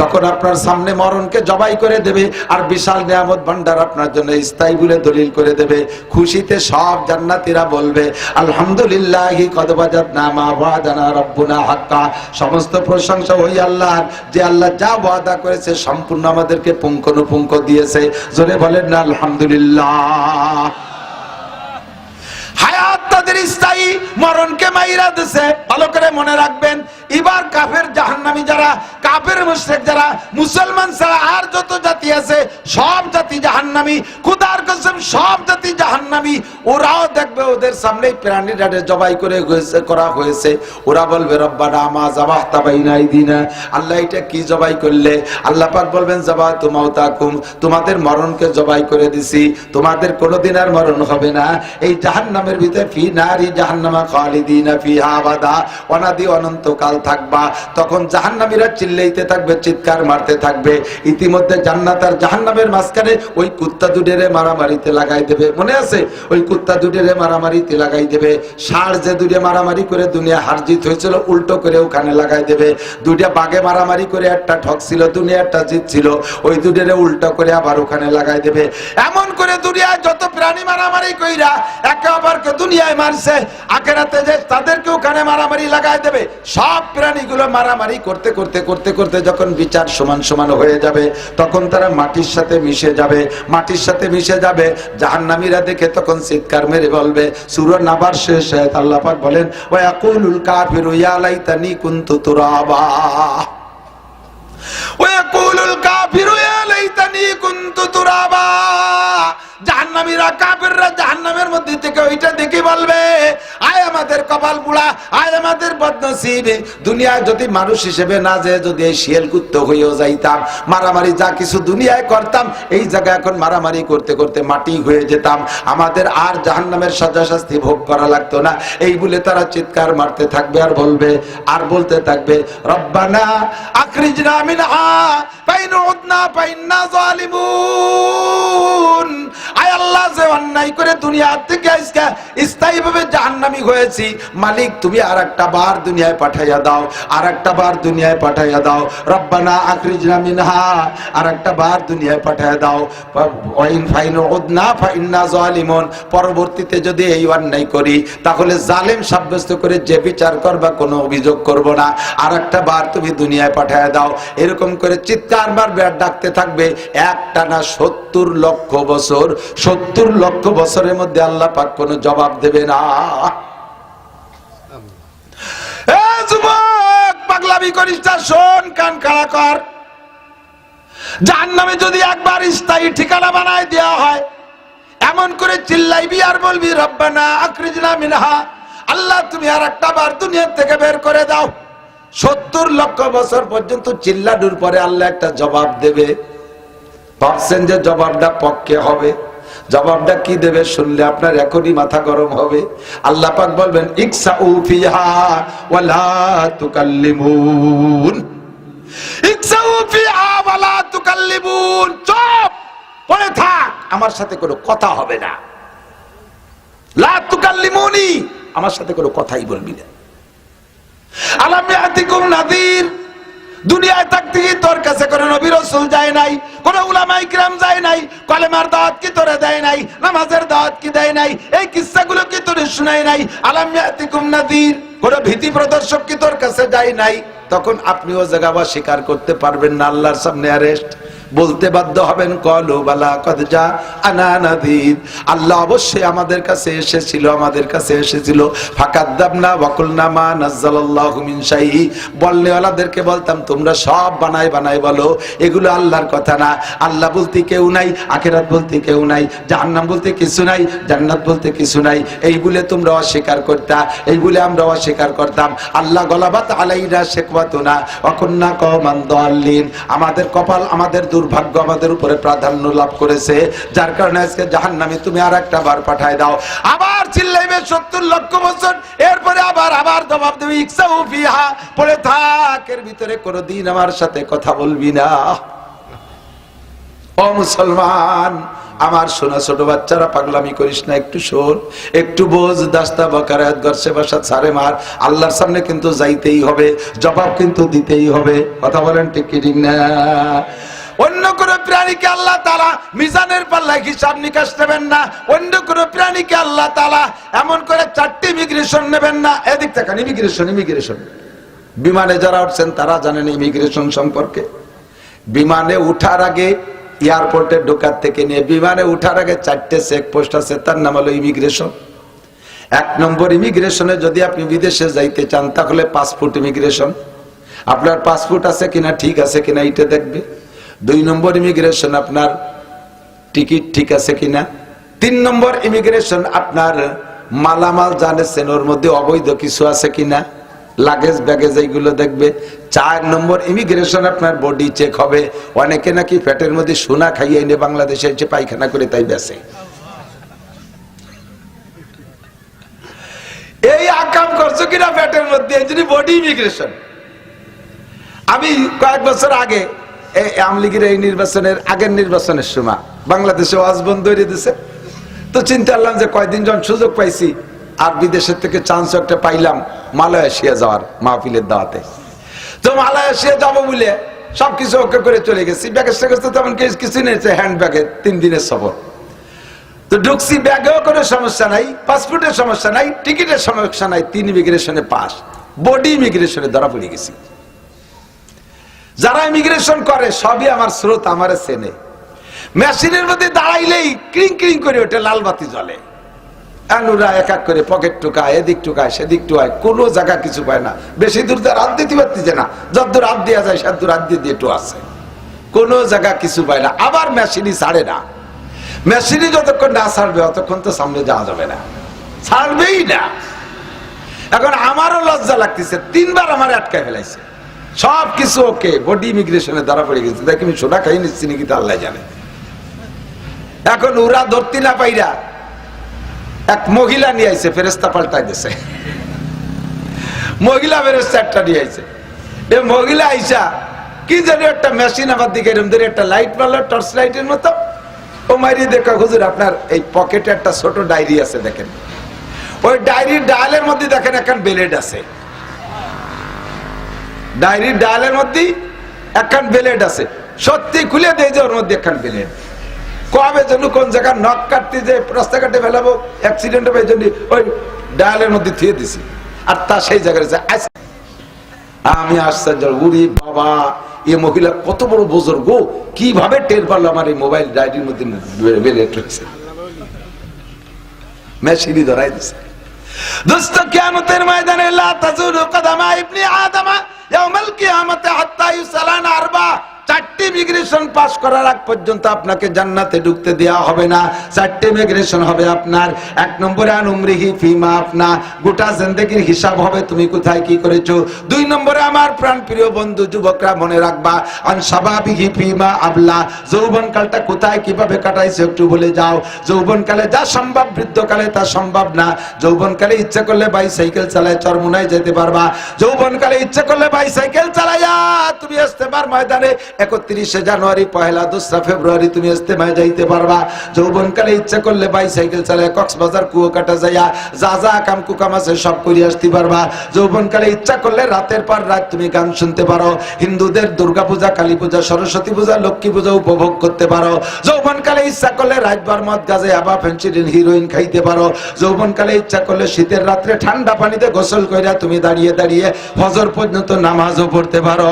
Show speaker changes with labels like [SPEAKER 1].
[SPEAKER 1] যখন আপনার সামনে মরণকে জবাই করে দেবে আর বিশাল নিয়ামত ভান্ডার আপনার জন্য স্থায়ী বলে দলিল করে দেবে, খুশিতে সব জান্নাতীরা বলবে, আলহামদুলিল্লাহ কদবাজাত নামা ওয়াদানা রব্বুনা হাক্কা। সমস্ত প্রশংসা ওই আল্লাহর, যে আল্লাহ যা ওয়াদা করেছে সম্পূর্ণ আমাদেরকে পুঙ্খানুপুঙ্খ দিয়েছে। জোরে বলেন না, আলহামদুলিল্লাহ। হায়াত তাদের স্থায়ী মরণকে মাইরা দিছে। ভালো করে মনে রাখবেন এবার কাফের জাহান্নামী যারা, কাফের মুশরিক যারা, মুসলমান ছাড়া আর যত জাতি আছে, সব জাতি জাহান্নামী। খুদার কসম, সব জাতি জাহান্নামী। ওরাও দেখবে ওদের সামনেই প্রাণীরাটে জবাই করে হয়েছে, করা হয়েছে। ওরা বলবে, রব্বানা আমা জাবাহ তাবাইনাই দিনা আল্লাহ এটা কি জবাই করলে? আল্লাহ পাক বলবেন জাবাহ তুমাও তাকুম তোমাদের মরণকে জবাই করে দিছি। তোমাদের কোনোদিন আর মরণ হবে না। এই জাহান্নামের ভিতরে ফি নারি জাহান্নামা খালিদিনা ফিহা আবাদা। অনাদি অনন্তকাল থাকবা, তখন জাহান্নামীরা চিল্লাইতে থাকবে, চিৎকার মারতে থাকবে। ইতিমধ্যে জান্নাত আর জাহান্নামের মাঝখানে ওই কুত্তা দুডেরে মারামারিতে লাগাই দেবে। মনে আছে? ওই কুত্তা দুডেরে মারামারিতে লাগাই দেবে। ষাঁড় যে দুটে মারামারি করে দুনিয়া হারজিত হয়েছিল, উল্টো করে ওখানে লাগাই দেবে। দুইটা বাগে মারামারি করে একটা ঠকছিল দুনিয়া একটা জিতছিল ওই দুডেরে উল্টো করে আবার ওখানে লাগাই দেবে। এমন করে দুনিয়ায় যত প্রাণী মারামারি কইরা, একে অপরকে দুনিয়ায় মারছে, আখেরাতে যে মারামারি লাগাই দেবে। সব প্রাণীগুলো মারামারি করতে করতে করতে করতে যখন বিচার সমান সমান হয়ে যাবে, তখন তারা মাটির সাথে মিশে যাবে, মাটির সাথে মিশে যাবে, জাহান্নামীরা দেখে তখন চিৎকার মেরে বলবে, সুর নাবার শেষ হয় আল্লাহ বলেন, ওয়া ইয়াকুলুল কাফিরু ইয়া লাইতানি কুনতু তুরাবা। ওয়াকুলুল কাফিরু লাইতানি তুরাবা। জাহান্নামীরা কাফেররা জাহান্নামের মধ্যে থেকে ওইটা দেখে বলবে, আয় আমাদের কপাল আয় আমাদের বদনসিব। দুনিয়ায় যদি মানুষ হিসেবে না যদি এই শিয়াল হয়েও যাইতাম, মারামারি যা কিছু দুনিয়ায় করতাম, এই জায়গায় এখন মারামারি করতে করতে মাটি হয়ে যেতাম। আমাদের আর জাহান্নামের সাজা শাস্তি ভোগ করা লাগতো না। এই বলে তারা চিৎকার মারতে থাকবে আর বলবে, আর বলতে থাকবে, রব্বানা আখরিজনা মিনহা ফাইন উদনা ফাইন্না জালিমুন। আয় আল্লাহ, যে অন্যায় করে দুনিয়া থেকে আজকে স্থায়ীভাবে জাহান্নামী হয়েছি, মালিক, তুমি আর একটা বার দুনিয়ায় পাঠাইয়া দাও আর একটা বার দুনিয়ায় পাঠাইয়া দাও। রব্বানা আখরিজনা মিনহা আর একটা বার দুনিয়ায় পাঠাইয়া দাও। ওয়াইন ফাইন উদনা, ফাইন্না জালিমুন। পরবর্তীতে যদি এই অন্যায় করি, তাহলে জালেম সাব্যস্ত করে যে বিচার করবা, কোনো অভিযোগ করব না। আর একটা বার তুমি দুনিয়ায় পাঠায় দাও। এরকম করে চিৎকার মারবে আর ডাকতে থাকবে, একটা না সত্তর লক্ষ বছর সত্তর লক্ষ বছরের মধ্যে আল্লাহ পাক কোনো জবাব দেবে না। পাগলামি করিস না, শোন, কান কাড়া কর। জাহান্নামে যদি একবার বানায় দেওয়া হয়, এমন করে চিল্লাইবি আর বলবি, রব্বানা আল্লাহ, তুমি আর একটা বার থেকে বের করে সত্তর লক্ষ বছর পর্যন্ত চিল্লাডুর পরে আল্লাহ একটা জবাব দেবে। ভাবছেন যে জবাবটা পক্ষে হবে। জবাবটা কি দেবে শুনলে? আপনার এখনই মাথা গরম হবে। আল্লাহ পাক বলবেন ইকসা উফিহা ওয়ালা তুকাল্লিমুন। ইকসা উফিহা ওয়ালা তুকাল্লিমুন। চুপ! পড়ে থাক। আমার সাথে কোনো কথা হবে না। লা তুকাল্লিমুনি। আমার সাথে কোনো কথাই বলবি না। আলাম ইয়াতিকুম নাদির। দুনিয়ায় থাকতে কি তোর কাছে? কোনো নবী রাসূল যায় নাই, কোন উলামাই কিরাম যায় নাই, কলেমার দাওয়াত কি তোরে দেয় নাই, নামাজের দাওয়াত কি দেয় নাই, এই কিস্সাগুলো কি তোরে শুনাই নাই? আলাম ইয়াতিকুম নাদির, কোন ভীতি প্রদর্শক কি তোর কাছে যায় নাই? তখন আপনিও জায়গা স্বীকার করতে পারবেন না, আল্লাহর সামনে অ্যারেস্ট বলতে বাধ্য হবেন, কলু বালা কদ যা আনা নাদির। আল্লাহ অবশ্যই আমাদের কাছে এসেছিল, আমাদের কাছে এসেছিল। ফাকাদ্দাব না ওয়াকুল না মা নাজ্জালাল্লাহু মিন শাইই। বলনেওয়ালাদেরকে বলতাম, তোমরা সব বানাই বানাই বলো, এগুলো আল্লাহর কথা না। আল্লাহ বলতে কেউ নাই, আখেরাত বলতে কেউ নাই, জাহান্নাম বলতে কিছু নাই, জান্নাত বলতে কিছু নাই। এই বলে তোমরা অস্বীকার করতা, এই বলে আমরা অস্বীকার করতাম। আল্লাহ গলাবাত আলাইনা শেখবাতুনা অকন্যা কমান দলিন আমাদের কপাল আমাদের দুর্ভাগ্য আমাদের উপরে প্রাধান্য লাভ করেছে। যার কারণে আজকে জাহান্নামে তুমি আর একটা বার পাঠায় দাও। আবার চিল্লাইবে সত্তর লক্ষ বছর, এরপরে আবার আবার জবাব দেবে, ইকসাউ ফিহা, পড়ে থাক, এর ভিতরে কোনোদিন আমার সাথে কথা বলবি না। ও মুসলমান, আমার সোনা ছোট বাচ্চারা, পাগলামি করিস না, একটু শোন। একটু বোঝ, দাস্তা বকারাত গর্ষে বাসা ছাড়ে মার। আল্লাহর সামনে কিন্তু যাইতেই হবে, জবাব কিন্তু দিতেই হবে। কথা বলেন ঠিক না? অন্য কোন প্রাণীকে আল্লাহ তালা মিজানের পাল্লায় হিসাব নিকাশ নেবেন না। অন্য কোন প্রাণীকে আল্লাহ তালা এমন করে চারটি ইমিগ্রেশন নেবেন না। এদিক থেকে ইমিগ্রেশন ইমিগ্রেশন। বিমানে যারা উঠছেন তারা জানেন ইমিগ্রেশন সম্পর্কে। বিমানে উঠার আগে এয়ারপোর্টে ঢোকার থেকে নিয়ে বিমানে উঠার আগে চারটে চেক পোস্ট আছে, তার নাম হলো ইমিগ্রেশন। এক নম্বর ইমিগ্রেশনে যদি আপনি বিদেশে যাইতে চান, তাহলে পাসপোর্ট ইমিগ্রেশন। আপনার পাসপোর্ট আছে কিনা, ঠিক আছে কিনা এটা দেখবে। দুই নম্বর ইমিগ্রেশন আপনার টিকিট ঠিক আছে কিনা? তিন নম্বর ইমিগ্রেশন আপনার মালামাল জানেছেন ওর মধ্যে অবৈধ কিছু আছে কিনা? লাগেজ ব্যাগেজ এইগুলো দেখবে। চার নম্বর ইমিগ্রেশন আপনার বডি চেক হবে। অনেকে নাকি ফ্যাটের মধ্যে সোনা খাইয়ে এনে বাংলাদেশে এসে পায়খানা করে তাই বেসে এই আকাম করছ কিনা ফ্যাটের মধ্যে? বডি ইমিগ্রেশন আমি কয়েক বছর আগে এই এই নির্বাচনের আগের নির্বাচনের সময় বাংলাদেশে দিছে। তো চিন্তা করলাম যে কয়দিন যখন সুযোগ পাইছি, আর বিদেশের থেকে চান্স একটা পাইলাম মালয়েশিয়া যাওয়ার মাহফিলের দাওয়াতে। তো মালয়েশিয়া যাব বলে সবকিছু ওকে করে চলে গেছি। তেমন কিছু নিয়েছে হ্যান্ড ব্যাগে তিন দিনের সফর। তো ঢুকছি, ব্যাগেও কোনো সমস্যা নাই পাসপোর্টের সমস্যা নাই টিকিটের সমস্যা নাই, তিন ইমিগ্রেশনে পাস বডি ইমিগ্রেশনে ধরা পড়ে গেছি। যারা ইমিগ্রেশন করে, সবই আমার স্রোত, আমার চেনে। মেশিনের মধ্যে দাঁড়াইলেই ক্রিং ক্রিং করে ওঠে, লাল বাতি জ্বলে। আনুরা এক এক করে পকেট টুকায়, এদিক টুকায়, সেদিক টুকায়, কোনো জায়গা কিছু পায় না। বেশি দূর তো রাত দিতে পারতেছে না যতদূর রাত দেওয়া যায় রাত দিয়ে দিয়ে একটু আছে। কোনো জায়গা কিছু পায় না, আবার মেশিনই ছাড়ে না। মেশিনই যতক্ষণ না ছাড়বে, অতক্ষণ তো সামনে যাওয়া যাবে না। ছাড়বেই না। এখন আমারও লজ্জা লাগতেছে, তিনবার আমার আটকায় ফেলাইছে। সব কিছু ওকে। বডি ইমিগ্রেশনে দ্বারা পড়ে গেছে। দেখি আমি সোনা খাই নিচ্ছি নাকি তো আল্লাহ জানে। এখন ওরা ধরতি না পাইরা এক মহিলা নিয়ে আইছে ফেরেস্তা পাল্টাই দিছে। মহিলা ফেরেস্তা একটা নিয়ে আইছে। এ মহিলা আইসা, কি জানি একটা মেশিন আমার দিকে এরকম ধরে একটা লাইট মারলো টর্চ লাইটের মতো। ও মাইরি দেখো, হুজুর, আপনার এই পকেটে একটা ছোট ডায়েরি আছে দেখেন। ওই ডায়েরির ডায়ালের মধ্যে দেখেন একখান বেলেট আছে। ডায়েরির ডায়ালের মধ্যে একখান বেলেট আছে। সত্যি খুলে দেয় যে ওর মধ্যে একখান বেলেট কবে জন্য কোন জায়গায় নখ কাটতে যে রাস্তাঘাটে ফেলাবো অ্যাক্সিডেন্ট হবে জন্য ওই ডায়ালের মধ্যে থিয়ে দিছি। আর তা সেই জায়গায় আমি আশ্চর্য উরি বাবা, এ মহিলা কত বড় বুজুর্গ, কীভাবে টের পারল আমার এই মোবাইল ডায়েরির মধ্যে বেলেট রয়েছে? ধরাই দিছে। দোস্ত, কিয়ামতের ময়দানে লা তাজুলু কদামা ইবনি আদমা ইয়াউমাল কিয়ামতে হাত্তা ইউসালানা আরবা চারটি ইমিগ্রেশন পাস করার আগ পর্যন্ত আপনাকে জান্নাতে ঢুকতে দেওয়া হবে না। চারটি ইমিগ্রেশন হবে আপনার। এক নম্বরে, আন উমরিহি ফিমা আপনা গোটা জিন্দেগির হিসাব হবে তুমি কোথায় কি করেছ। দুই নম্বরে, আমার প্রাণ প্রিয় বন্ধু, যুবকরা মনে রাখবা, আন সাবাবিহি ফিমা আবলা। যৌবন কালটা কোথায় কীভাবে কাটাইছো একটু বলে যাও। যৌবন কালে যা সম্ভব, বৃদ্ধকালে তা সম্ভব না। যৌবন কালে ইচ্ছা করলে বাইসাইকেল চালায় চরমুনায় যেতে পারবা। যৌবন কালে ইচ্ছা করলে বাইসাইকেল চালাইয়া তুমি ইস্তেমার ময়দানে। একত্রিশে জানুয়ারি পহেলা দোসরা ফেব্রুয়ারি তুমি ইস্তেমায় যাইতে পারবা। যৌবন কালে ইচ্ছা করলে বাইসাইকেল চালায়, কক্সবাজার, কুয়াকাটা যাইয়া যা যা কাম কুকাম আছে সব করে আসতে পারবা। যৌবন কালে ইচ্ছা করলে রাতের পর রাত তুমি গান শুনতে পারো। হিন্দুদের দুর্গা পূজা, কালী পূজা, সরস্বতী পূজা, লক্ষ্মী পূজা উপভোগ করতে পারো। যৌবন কালে ইচ্ছা করলে রাতবার মদ গাজে, আবা, ফেন্সিডিল, হিরোইন খাইতে পারো। যৌবন কালে ইচ্ছা করলে শীতের রাত্রে ঠান্ডা পানিতে গোসল কইরা তুমি দাঁড়িয়ে দাঁড়িয়ে ফজর পর্যন্ত নামাজও পড়তে পারো।